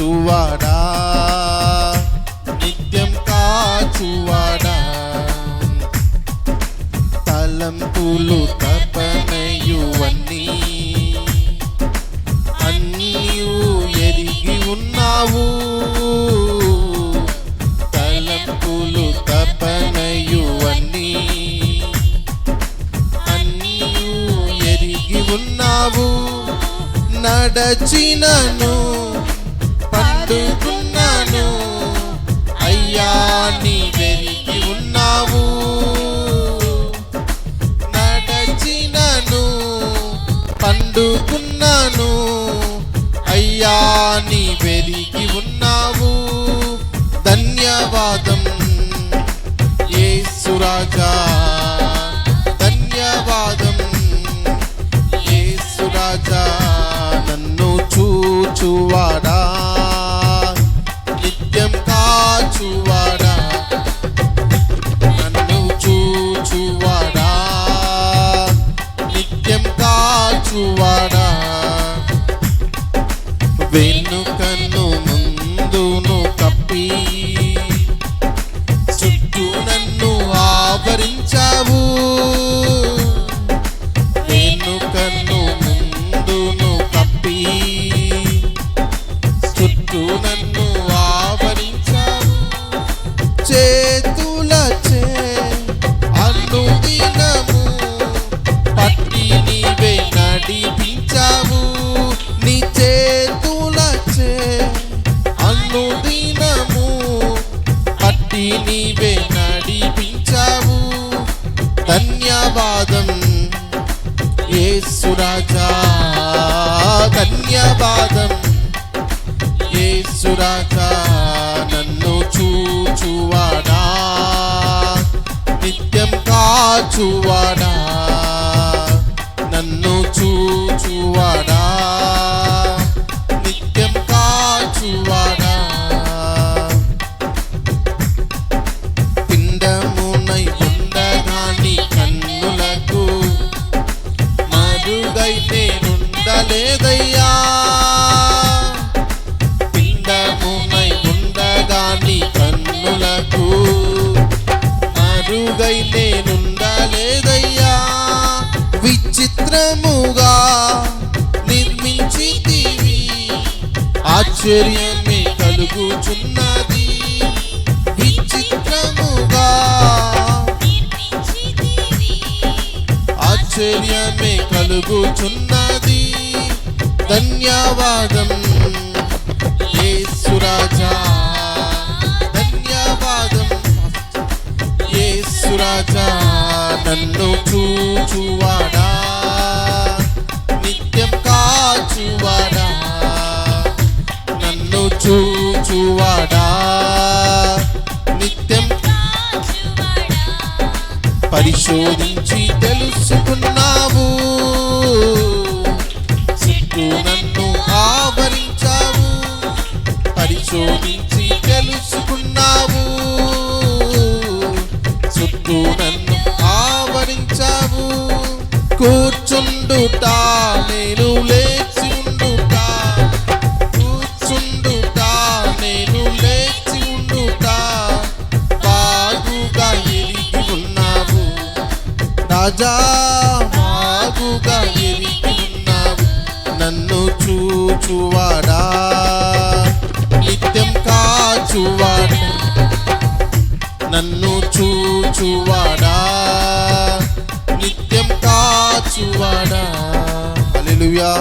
చూచువాడా నిత్యం కాచువాడా? తలంపులు తపనయువన్నీ అన్నీయు ఎరిగి ఉన్నావు. తలంపులు తపనయువన్నీ అన్నీయు ఎరిగి ఉన్నావు. నడచినను అందుకున్నాను అయ్యా నీ వెలిగి ఉన్నావు. ధన్యవాదం. యేసురాజా ధన్యవాదం. యేసురాజా నన్ను చూచువాడా. నిత్యం కాచువా కాచువాడా వెనుకను ముందును కప్పి చుట్టూ నన్ను ఆవరించావు. వెనుకను ముందును కప్పి చుట్టూ నన్ను ఆవరించావు. చేతులచే ధన్యవాదం. యేసురాజా ధన్యవాదం. యేసురాజా నన్ను చూచువాడా నిత్యం కాచువాడా. ఆశ్చర్యమే కలుగుచున్నది. విచిత్రముగా ఆశ్చర్యమే కలుగుచున్నది. ధన్యవాదం యేసురాజా. ధన్యవాదం యేసురాజా. నన్ను చూచువాడు. నిత్యం పరిశోధించి తెలుసుకున్నావు. చుట్టూ నన్ను ఆవరించావు. పరిశోధించి తెలుసుకున్నావు. చుట్టూ నన్ను ఆవరించావు. కూర్చుండుట నేను లేచి రాజా బాగుగా ఎరిగి నన్ను చూచువాడా? నిత్యం కాచువాడా? నన్ను చూచువాడా? నిత్యం కాచువాడా? అలెలుయా